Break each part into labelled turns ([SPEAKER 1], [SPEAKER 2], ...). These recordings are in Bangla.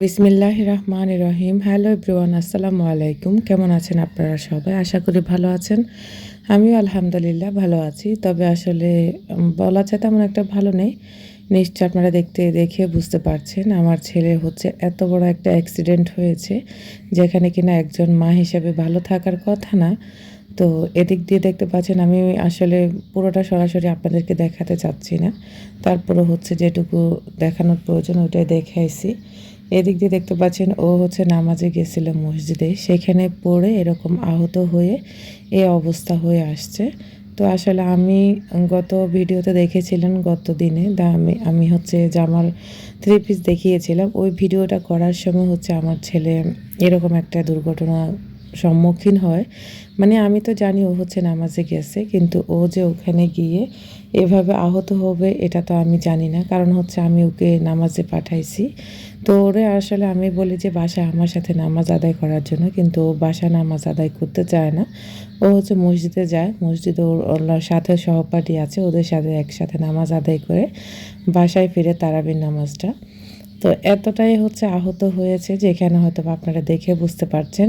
[SPEAKER 1] বিসমিল্লাহ রহমান রহিম। হ্যালো এভরিওয়ান, আসসালামু আলাইকুম। কেমন আছেন আপনারা সবাই? আশা করি ভালো আছেন। আমিও আলহামদুলিল্লাহ ভালো আছি। তবে আসলে বলা যায় তেমন একটা ভালো নেই। নিশ্চয় আপনারা দেখতে, দেখে বুঝতে পারছেন, আমার ছেলে হচ্ছে এত বড় একটা অ্যাক্সিডেন্ট হয়েছে, যেখানে কিনা একজন মা হিসেবে ভালো থাকার কথা না। তো এদিক দিয়ে দেখতে পাচ্ছেন, আমি আসলে পুরোটা সরাসরি আপনাদেরকে দেখাতে চাচ্ছি না। তারপরে হচ্ছে যেটুকু দেখানোর প্রয়োজন ওটাই দেখাইছি এদিক দিয়ে দেখতে পাচ্ছেন, ও হচ্ছে নামাজে গেছিল মসজিদে। সেখানে পড়ে এরকম আহত হয়ে এ অবস্থা হয়ে আসছে। তো আসলে আমি গত ভিডিওতে দেখেছিলেন গত দিনে আমি আমি হচ্ছে জামার থ্রি পিস দেখিয়েছিলাম। ওই ভিডিওটা করার সময় হচ্ছে আমার ছেলে এরকম একটা দুর্ঘটনা সম্মুখীন হয়। মানে আমি তো জানি ও হচ্ছে নামাজে গেছে, কিন্তু ও যে ওখানে গিয়ে এভাবে আহত হবে, এটা তো আমি জানি না। কারণ হচ্ছে আমি ওকে নামাজে পাঠাইছি। তো ওরে আসলে আমি বলি যে, বাসায় আমার সাথে নামাজ আদায় করার জন্য। কিন্তু ও বাসা নামাজ আদায় করতে চায় না। ও হচ্ছে মসজিদে যায়। মসজিদে ওর ওর সাথে সহপাঠী আছে। ওদের সাথে একসাথে নামাজ আদায় করে বাসায় ফিরে তারাবির নামাজটা। তো এতটাই হচ্ছে আহত হয়েছে যেখানে হয়তো বা আপনারা দেখে বুঝতে পারছেন।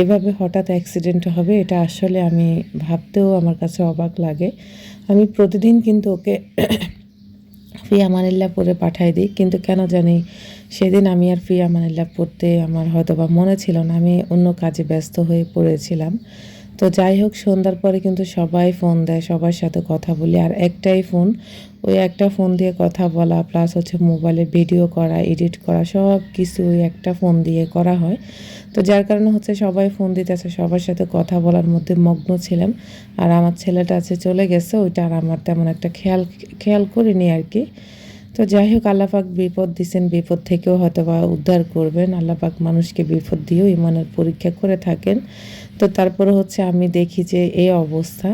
[SPEAKER 1] এভাবে হঠাৎ অ্যাক্সিডেন্ট হবে, এটা আসলে আমি ভাবতেও আমার কাছে অবাক লাগে। আমি প্রতিদিন কিন্তু ওকে ফি আমানিল্লাহ পরে পাঠাই দিই, কিন্তু কেন জানি সেদিন আমি আর ফি আমানিল্লাহ পড়তে আমার হয়তো বা মনে ছিল না, আমি অন্য কাজে ব্যস্ত হয়ে পড়েছিলাম। তো যাই হোক, সন্ধ্যার পরে কিন্তু সবাই ফোন দেয়, সবার সাথে কথা বলি। আর একটাই ফোন, ওই একটা ফোন দিয়ে কথা বলা প্লাস হচ্ছে মোবাইলে ভিডিও করা এডিট করা, সব কিছু ওই একটা ফোন দিয়ে করা হয়। তো যার কারণে হচ্ছে সবাই ফোন দিতেছে, সবার সাথে কথা বলার মধ্যে মগ্ন ছিলাম। আর আমার ছেলেটা আছে, চলে গেছে, ওইটা আর আমার তেমন একটা খেয়াল খেয়াল করিনি আর কি। তো যাই হোক, আল্লাপাক বিপদ দিছেন, বিপদ থেকেও হয়তো বা উদ্ধার করবেন। আল্লাপাক মানুষকে বিপদ দিয়েও ইমানের পরীক্ষা করে থাকেন। তো তারপরে হচ্ছে আমি দেখি যে এই অবস্থা।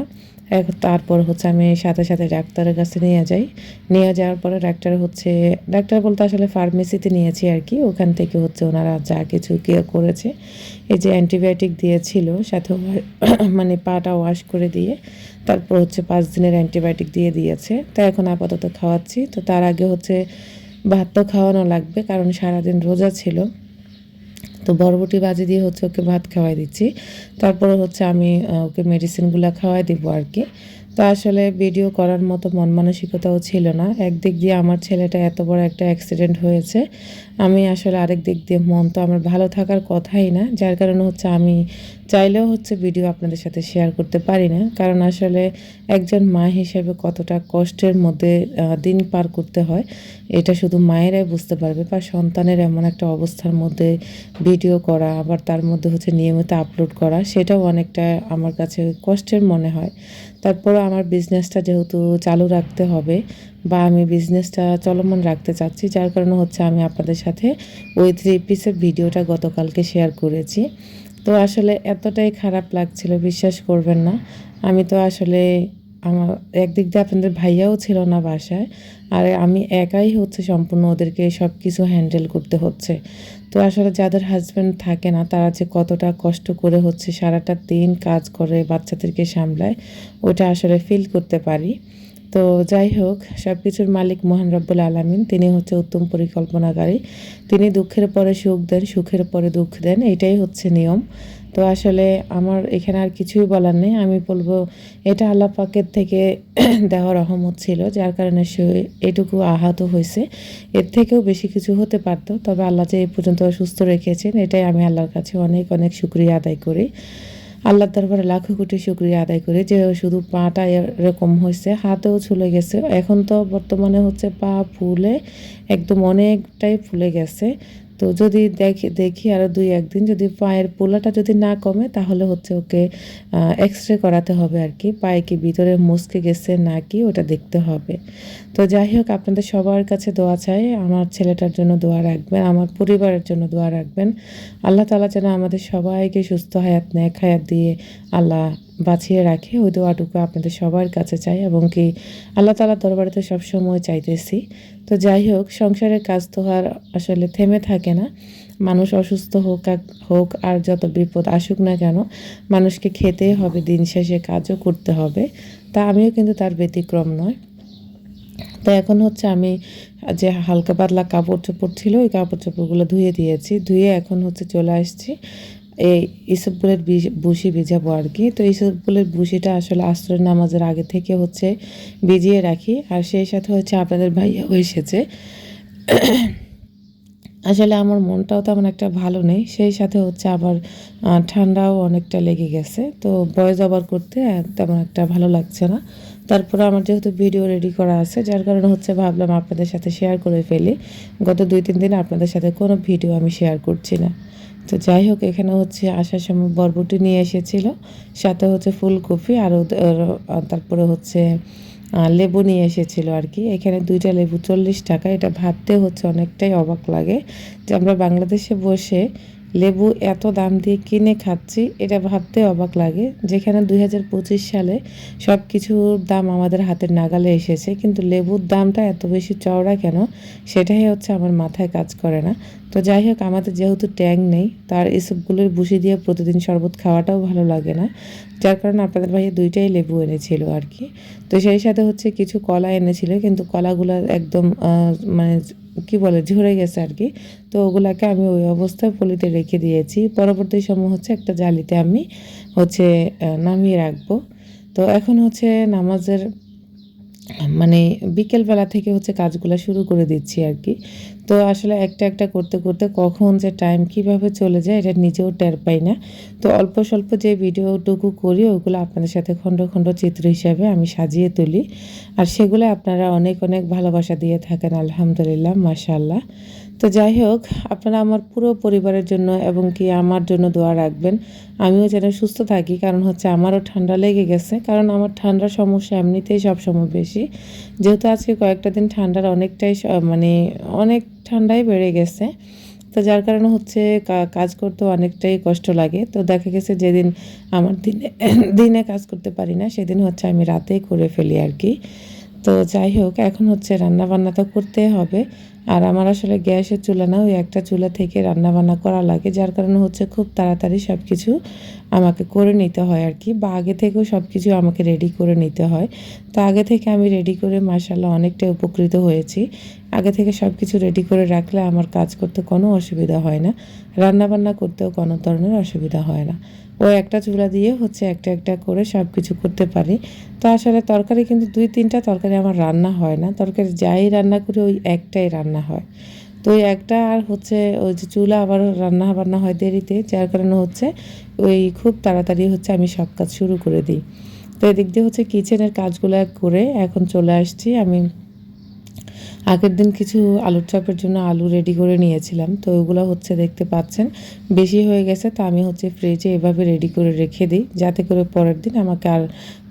[SPEAKER 1] তারপর হচ্ছে আমি সাথে সাথে ডাক্তারের কাছে নিয়ে যাই। নিয়ে যাওয়ার পরে ডাক্তার হচ্ছে, ডাক্তার বলতে আসলে ফার্মেসিতে নিয়েছি আর কি। ওখান থেকে হচ্ছে ওনারা যা কিছু কি করেছে, এই যে অ্যান্টিবায়োটিক দিয়েছিল, সাথে মানে পাটা ওয়াশ করে দিয়ে তারপর হচ্ছে পাঁচ দিনের অ্যান্টিবায়োটিক দিয়ে দিয়েছে। তা এখন আপাতত খাওয়াচ্ছি। তো তার আগে হচ্ছে ভাত তো খাওয়ানো লাগবে, কারণ সারাদিন রোজা ছিল। তো বরবটি বাজি দিয়ে হচ্ছে ওকে ভাত খাওয়াই দিচ্ছি। তারপরে হচ্ছে আমি ওকে মেডিসিনগুলো খাওয়াই দিব আর কি। তো আসলে ভিডিও করার মতো মন মানসিকতাও ছিল না। একদিক দিয়ে আমার ছেলেটা এত বড় একটা অ্যাক্সিডেন্ট হয়েছে, আমি আসলে আরেক দিক দিয়ে মন তো আমার ভালো থাকার কথাই না। যার কারণে হচ্ছে আমি চাইলেও হচ্ছে ভিডিও আপনাদের সাথে শেয়ার করতে পারি না। কারণ আসলে একজন মা হিসেবে কতটা কষ্টের মধ্যে দিন পার করতে হয়, এটা শুধু মায়েরাই বুঝতে পারবে বা সন্তানের এমন একটা অবস্থার মধ্যে ভিডিও করা, আবার তার মধ্যে হচ্ছে নিয়মিত আপলোড করা, সেটাও অনেকটা আমার কাছে কষ্টের মনে হয়। তারপরে আমার বিজনেসটা যেহেতু চালু রাখতে হবে বা আমি বিজনেসটা চলমান রাখতে চাচ্ছি, যার কারণে হচ্ছে আমি আপনাদের সাথে ওই থ্রি পিসের ভিডিওটা গতকালকে শেয়ার করেছি। তো আসলে এতটাই খারাপ লাগছিল, বিশ্বাস করবেন না। আমি তো আসলে আমার একদিক দিয়ে আপনাদের ভাইয়াও ছিল না বাসায়, আর আমি একাই হচ্ছে সম্পূর্ণ ওদেরকে সব কিছু হ্যান্ডেল করতে হচ্ছে। তো আসলে যাদের হাজব্যান্ড থাকে না, তারা যে কতটা কষ্ট করে হচ্ছে সারাটা দিন কাজ করে, বাচ্চাদেরকে সামলায়, ওটা আসলে ফিল করতে পারি। তো যাই হোক সব কিছুর মালিক মোহান রব্বুল আলমিন, তিনি হচ্ছে উত্তম পরিকল্পনাকারী। তিনি দুঃখের পরে সুখ দেন, সুখের পরে দুঃখ দেন, এটাই হচ্ছে নিয়ম। তো আসলে আমার এখানে আর কিছুই বলার নেই। আমি বলব, এটা আল্লাহ পাকের থেকে দেওয়া রহমত ছিল, যার কারণে সে এটুকু আহত হয়েছে। এর থেকেও বেশি কিছু হতে পারতো, তবে আল্লাহ যে এই পর্যন্ত সুস্থ রেখেছেন, এটাই আমি আল্লাহর কাছে অনেক অনেক শুক্রিয়া আদায় করি। আল্লাহর দরবারে লাখো কোটি শুক্রিয়া আদায় করি যে শুধু পাটা এরকম হয়েছে, হাতেও ছুলে গেছে। এখন তো বর্তমানে হচ্ছে পা ফুলে, একদম অনেকটাই ফুলে গেছে। তো যদি দেখি দেখি আরও দুই, একদিন যদি পায়ের পোলাটা যদি না কমে, তাহলে হচ্ছে ওকে এক্স রে করাতে হবে আর কি। পায়ে কি ভিতরে মুসকে গেছে না কি ওটা দেখতে হবে। তো যাই হোক, আপনাদের সবার কাছে দোয়া চাই। আমার ছেলেটার জন্য দোয়া রাখবেন, আমার পরিবারের জন্য দোয়া রাখবেন। আল্লাহ তালা যেন আমাদের সবাইকে সুস্থ হায়াত নেক হায়াত দিয়ে আল্লাহ বাঁচিয়ে রাখে। ওই দোয়াটুকু আপনাদের সবার কাছে চাই এবং কি আল্লাহ তালা দরবারে তো সবসময় চাইতেছি। তো যাই হোক, সংসারের কাজ তো আর আসলে থেমে থাকে না। মানুষ অসুস্থ হোক হোক আর যত বিপদ আসুক না কেন, মানুষকে খেতেই হবে, দিন শেষে কাজও করতে হবে। তা আমিও কিন্তু তার ব্যতিক্রম নয়। তো এখন হচ্ছে আমি যে হালকা পাতলা কাপড় চোপড় ছিল, ওই কাপড় চোপড়গুলো ধুয়ে দিয়েছি, ধুয়ে এখন হচ্ছে চলে আসছি। এই ইসবগুলের বুসি ভিজাবো আর কি। তো ইসবগুলের বুসিটা আসলে আশ্রয় নামাজের আগে থেকে হচ্ছে ভিজিয়ে রাখি। আর সেই সাথে হচ্ছে আপনাদের ভাইয়াও এসেছে। আসলে আমার মনটাও তেমন একটা ভালো নেই। সেই সাথে হচ্ছে আবার ঠান্ডাও অনেকটা লেগে গেছে। তো বয়স আবার করতে তেমন একটা ভালো লাগছে না। তারপরে আমার যেহেতু ভিডিও রেডি করা আছে, যার কারণে হচ্ছে ভাবলাম আপনাদের সাথে শেয়ার করে ফেলি। গত দুই, তিন দিন আপনাদের সাথে কোনো ভিডিও আমি শেয়ার করছি না। তো যাই হোক, এখানে হচ্ছে আসার সময় বরবটি নিয়ে এসেছিল, সাথে হচ্ছে ফুলকপি আর তারপরে হচ্ছে লেবু নিয়ে এসেছিল আর কি। এখানে দুইটা লেবু চল্লিশ টাকা, এটা ভাবতে হচ্ছে অনেকটাই অবাক লাগে যে আমরা বাংলাদেশে বসে লেবু এত দাম দিয়ে কিনে খাচ্ছি, এটা ভাবতে অবাক লাগে। যেখানে দুই হাজার পঁচিশ সালে সব কিছুর দাম আমাদের হাতের নাগালে এসেছে, কিন্তু লেবুর দামটা এত বেশি চওড়া কেন, সেটাই হচ্ছে আমার মাথায় কাজ করে না। তো যাই হোক, আমাদের যেহেতু ট্যাং নেই, তার এসবগুলোর বুসি দিয়ে প্রতিদিন শরবত খাওয়াটাও ভালো লাগে না। যার কারণে আপনাদের ভাইয়া দুইটাই লেবু এনেছিল আর কি। তো সেই সাথে হচ্ছে কিছু কলা এনেছিল, কিন্তু কলাগুলো একদম মানে কি বলে, ঝরে গেছে আর কি। তো ওগুলাকে আমি ওই অবস্থায় পলিতে রেখে দিয়েছি। পরবর্তী সময় হচ্ছে একটা জালিতে আমি হচ্ছে নামিয়ে রাখব। তো এখন হচ্ছে নামাজের মানে বিকেলবেলা থেকে হচ্ছে কাজগুলো শুরু করে দিচ্ছি আর কি। তো আসলে একটা একটা করতে করতে কখন যে টাইম কীভাবে চলে যায়, এটা নিজেও টের পাই না। তো অল্প স্বল্প যে ভিডিওটুকু করি, ওগুলো আপনাদের সাথে খণ্ড খণ্ড চিত্র হিসাবে আমি সাজিয়ে তুলি। আর সেগুলো আপনারা অনেক অনেক ভালোবাসা দিয়ে থাকেন, আলহামদুলিল্লাহ মাশাল্লাহ তো যাই হোক, আপনারা আমার পুরো পরিবারের জন্য এবং কি আমার জন্য দোয়া রাখবেন। আমিও যেন সুস্থ থাকি, কারণ হচ্ছে আমারও ঠান্ডা লেগে গেছে। কারণ আমার ঠান্ডার সমস্যা এমনিতেই সবসময় বেশি। যেহেতু আজকে কয়েকটা দিন ঠান্ডার অনেকটাই মানে অনেক ঠান্ডাই বেড়ে গেছে। তো যার কারণে হচ্ছে কাজ করতে অনেকটাই কষ্ট লাগে। তো দেখা গেছে যেদিন আমার দিনে দিনে কাজ করতে পারি না, সেদিন হচ্ছে আমি রাতেই করে ফেলি আর কি। তো যাই হোক, এখন হচ্ছে রান্না বান্না তো করতে হবে। আর আমার আসলে গ্যাসের চুলা না, ওই একটা চুলা থেকে রান্না বান্না করা লাগে, যার কারণে হচ্ছে খুব তাড়াতাড়ি সব কিছু আমাকে করে নিতে হয় আর কি। বা আগে থেকেও সব কিছু আমাকে রেডি করে নিতে হয়। তো আগে থেকে আমি রেডি করে মাসাল্লাহ অনেকটা উপকৃত হয়েছি। আগে থেকে সব কিছু রেডি করে রাখলে আমার কাজ করতে কোনো অসুবিধা হয় না। রান্না বান্না করতেও কোনো ধরনের অসুবিধা হয় না। ওই একটা চুলা দিয়ে হচ্ছে একটা একটা করে সব কিছু করতে পারি। তো আসলে তরকারি কিন্তু দুই তিনটা তরকারি আমার রান্না হয় না। তরকারি যাই রান্না করি ওই একটাই রান্না হয়। তো ওই একটা আর হচ্ছে ওই যে চুলা আবার রান্না বান্না হয় দেরিতে, যার কারণে হচ্ছে ওই খুব তাড়াতাড়ি হচ্ছে আমি সব কাজ শুরু করে দিই। তো এদিক দিয়ে হচ্ছে কিচেনের কাজগুলো করে এখন চলে আসছি। আমি আগের দিন কিছু আলুর চপের জন্য আলু রেডি করে নিয়েছিলাম, তো ওগুলো হচ্ছে দেখতে পাচ্ছেন। বেশি হয়ে গেছে, তো আমি হচ্ছে ফ্রিজে এভাবে রেডি করে রেখে দিই, যাতে করে পরের দিন আমাকে আর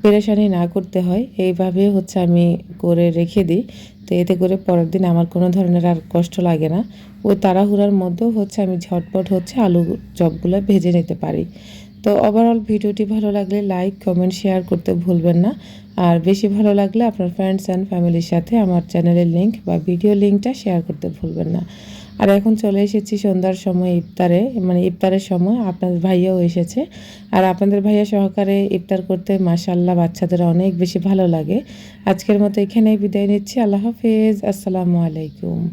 [SPEAKER 1] পেরেশানি না করতে হয়। এইভাবে হচ্ছে আমি করে রেখে দিই, তো এতে করে পরের দিন আমার কোনো ধরনের আর কষ্ট লাগে না। ওই তাড়াহুড়ার মধ্যেও হচ্ছে আমি ঝটপট হচ্ছে আলু চপগুলো ভেজে নিতে পারি। তো ওভারঅল ভিডিওটি ভালো লাগলে লাইক কমেন্ট শেয়ার করতে ভুলবেন না। আর বেশি ভালো লাগলে আপনার ফ্রেন্ডস অ্যান্ড ফ্যামিলির সাথে আমার চ্যানেলের লিঙ্ক বা ভিডিও লিঙ্কটা শেয়ার করতে ভুলবেন না। আর এখন চলে এসেছি সন্ধ্যার সময় ইফতারে মানে ইফতারের সময় আপনাদের ভাইয়াও এসেছে। আর আপনাদের ভাইয়া সহকারে ইফতার করতে মাশাল্লাহ বাচ্চাদের অনেক বেশি ভালো লাগে। আজকের মতো এখানেই বিদায় নিচ্ছি, আল্লাহ হাফিজ, আসসালামু আলাইকুম।